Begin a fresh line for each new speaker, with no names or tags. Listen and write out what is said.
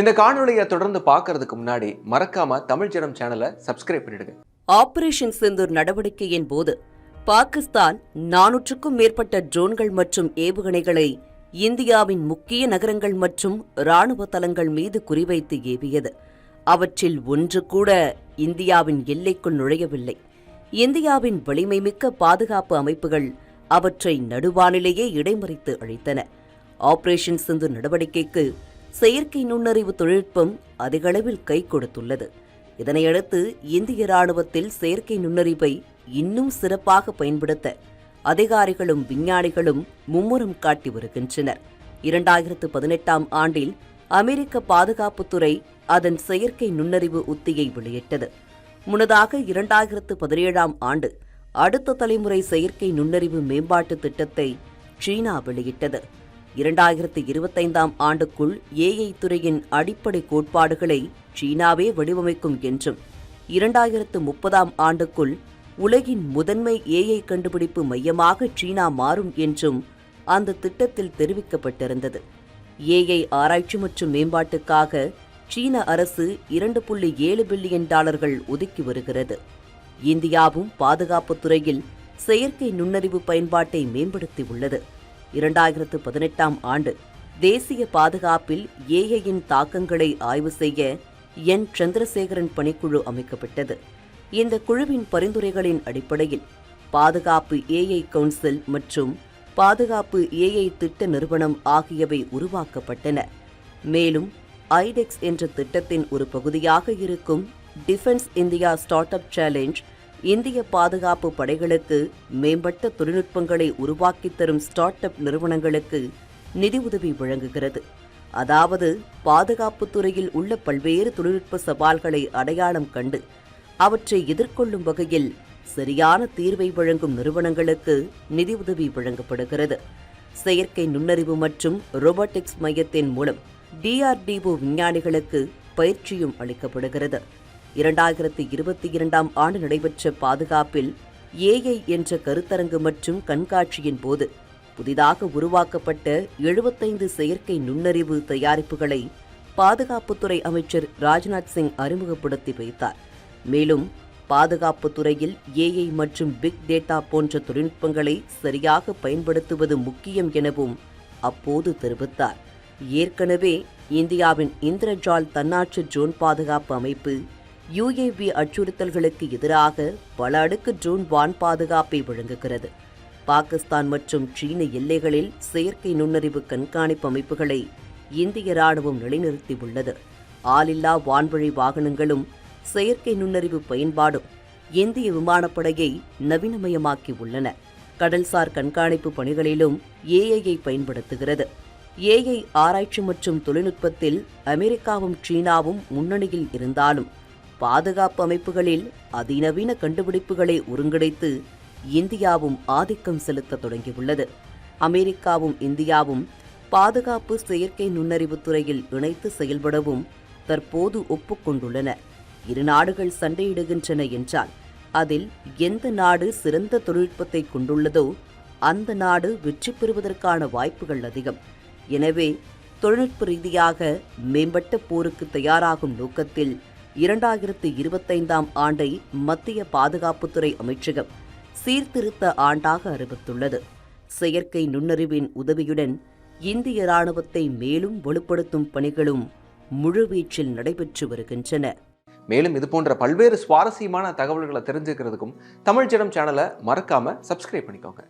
இந்த காணொளியை தொடர்ந்து பார்க்கறதுக்கு முன்னாடி மறக்காம தமிழ் ஜனம் சேனலை சப்ஸ்கிரைப் பண்ணிடுங்க.
ஆபரேஷன் சிந்தூர் நடவடிக்கையின் போது பாகிஸ்தான் நானூற்றுக்கும் மேற்பட்ட ட்ரோன்கள் மற்றும் ஏவுகணைகளை இந்தியாவின் முக்கிய நகரங்கள் மற்றும் ராணுவ தளங்கள் மீது குறிவைத்து ஏவியது. அவற்றில் ஒன்று கூட இந்தியாவின் எல்லைக்குள் நுழையவில்லை. இந்தியாவின் வலிமைமிக்க பாதுகாப்பு அமைப்புகள் அவற்றை நடுவானிலேயே இடைமறித்து அழித்தன. ஆபரேஷன் சிந்து நடவடிக்கைக்கு செயற்கை நுண்ணறிவு தொழில்நுட்பம் அதிகளவில் கை கொடுத்துள்ளது. இதனையடுத்து இந்திய ராணுவத்தில் செயற்கை நுண்ணறிவை இன்னும் சிறப்பாக பயன்படுத்த அதிகாரிகளும் விஞ்ஞானிகளும் மும்முரம் காட்டி வருகின்றனர். இரண்டாயிரத்து பதினெட்டாம் ஆண்டில் அமெரிக்க பாதுகாப்புத்துறை அதன் செயற்கை நுண்ணறிவு உத்தியை வெளியிட்டது. முன்னதாக இரண்டாயிரத்து பதினேழாம் ஆண்டு அடுத்த தலைமுறை செயற்கை நுண்ணறிவு மேம்பாட்டு திட்டத்தை சீனா வெளியிட்டது. இரண்டாயிரத்து இருபத்தைந்தாம் ஆண்டுக்குள் ஏஐ துறையின் அடிப்படை கோட்பாடுகளை சீனாவே வடிவமைக்கும் என்றும் இரண்டாயிரத்து முப்பதாம் ஆண்டுக்குள் உலகின் முதன்மை ஏஐ கண்டுபிடிப்பு மையமாக சீனா மாறும் என்றும் அந்த திட்டத்தில் தெரிவிக்கப்பட்டிருந்தது. ஏஐ ஆராய்ச்சி மற்றும் மேம்பாட்டுக்காக சீன அரசு இரண்டு புள்ளி ஏழு பில்லியன் டாலர்கள் ஒதுக்கி வருகிறது. இந்தியாவும் பாதுகாப்புத் துறையில் செயற்கை நுண்ணறிவு பயன்பாட்டை மேம்படுத்தியுள்ளது. இரண்டாயிரத்து பதினெட்டாம் ஆண்டு தேசிய பாதுகாப்பில் ஏஐயின் தாக்கங்களை ஆய்வு செய்ய என். சந்திரசேகரன் பணிக்குழு அமைக்கப்பட்டது. இந்த குழுவின் பரிந்துரைகளின் அடிப்படையில் பாதுகாப்பு ஏஐ கவுன்சில் மற்றும் பாதுகாப்பு ஏஐ திட்ட நிறுவனம் ஆகியவை உருவாக்கப்பட்டன. மேலும் ஐடெக்ஸ் என்ற திட்டத்தின் ஒரு பகுதியாக இருக்கும் defence India start up challenge இந்திய பாதுகாப்பு படைகளுக்கு மேம்பட்ட தொழில்நுட்பங்களை உருவாக்கித் தரும் ஸ்டார்ட் அப் நிறுவனங்களுக்கு நிதியுதவி வழங்குகிறது. அதாவது பாதுகாப்புத் துறையில் உள்ள பல்வேறு தொழில்நுட்ப சவால்களை அடையாளம் கண்டு அவற்றை எதிர்கொள்ளும் வகையில் சரியான தீர்வை வழங்கும் நிறுவனங்களுக்கு நிதியுதவி வழங்கப்படுகிறது. செயற்கை நுண்ணறிவு மற்றும் ரோபோட்டிக்ஸ் மையத்தின் மூலம் டிஆர்டிஓ விஞ்ஞானிகளுக்கு பயிற்சியும் அளிக்கப்படுகிறது. இரண்டாயிரத்தி இருபத்தி இரண்டாம் ஆண்டு நடைபெற்ற பாதுகாப்பில் ஏஐ என்ற கருத்தரங்கு மற்றும் கண்காட்சியின் போது புதிதாக உருவாக்கப்பட்ட எழுபத்தைந்து செயற்கை நுண்ணறிவு தயாரிப்புகளை பாதுகாப்புத்துறை அமைச்சர் ராஜ்நாத் சிங் அறிமுகப்படுத்தி வைத்தார். மேலும் பாதுகாப்புத்துறையில் ஏஐ மற்றும் பிக் டேட்டா போன்ற தொழில்நுட்பங்களை சரியாக பயன்படுத்துவது முக்கியம் எனவும் அப்போது தெரிவித்தார். ஏற்கனவே இந்தியாவின் இந்திரஜால் தன்னாட்சி ட்ரோன் பாதுகாப்பு அமைப்பு யுஏவி அச்சுறுத்தல்களுக்கு எதிராக பல அடுக்கு ட்ரோன் வான் பாதுகாப்பை வழங்குகிறது. பாகிஸ்தான் மற்றும் சீன எல்லைகளில் செயற்கை நுண்ணறிவு கண்காணிப்பு அமைப்புகளை இந்திய ராணுவம் நிலைநிறுத்தியுள்ளது. ஆளில்லா வான்வழி வாகனங்களும் செயற்கை நுண்ணறிவு பயன்பாடும் இந்திய விமானப்படையை நவீனமயமாக்கி உள்ளன கடல்சார் கண்காணிப்பு பணிகளிலும் ஏஐயை பயன்படுத்துகிறது. ஏஐ ஆராய்ச்சி மற்றும் தொழில்நுட்பத்தில் அமெரிக்காவும் சீனாவும் முன்னணியில் இருந்தாலும் பாதுகாப்பு அமைப்புகளில் அதிநவீன கண்டுபிடிப்புகளை ஒருங்கிணைத்து இந்தியாவும் ஆதிக்கம் செலுத்த தொடங்கியுள்ளது. அமெரிக்காவும் இந்தியாவும் பாதுகாப்பு செயற்கை நுண்ணறிவுத் துறையில் இணைத்து செயல்படவும் தற்போது ஒப்புக்கொண்டுள்ளன இரு நாடுகள் சண்டையிடுகின்றன என்றால் அதில் எந்த நாடு சிறந்த தொழில்நுட்பத்தை கொண்டுள்ளதோ அந்த நாடு வெற்றி பெறுவதற்கான வாய்ப்புகள் அதிகம். எனவே தொழில்நுட்ப ரீதியாக மேம்பட்ட போருக்கு தயாராகும் நோக்கத்தில் இரண்டாயிரத்து இருபத்தைந்தாம் ஆண்டை மத்திய பாதுகாப்புத்துறை அமைச்சகம் சீர்திருத்த ஆண்டாக அறிவித்துள்ளது. செயற்கை நுண்ணறிவின் உதவியுடன் இந்திய ராணுவத்தை மேலும் வலுப்படுத்தும் பணிகளும் முழுவீச்சில் நடைபெற்று வருகின்றன.
மேலும் இது போன்ற பல்வேறு சுவாரஸ்யமான தகவல்களை தெரிஞ்சுக்கிறதுக்கும் தமிழ் ஜனம் சேனலை மறக்காம சப்ஸ்கிரைப் பண்ணிக்கோங்க.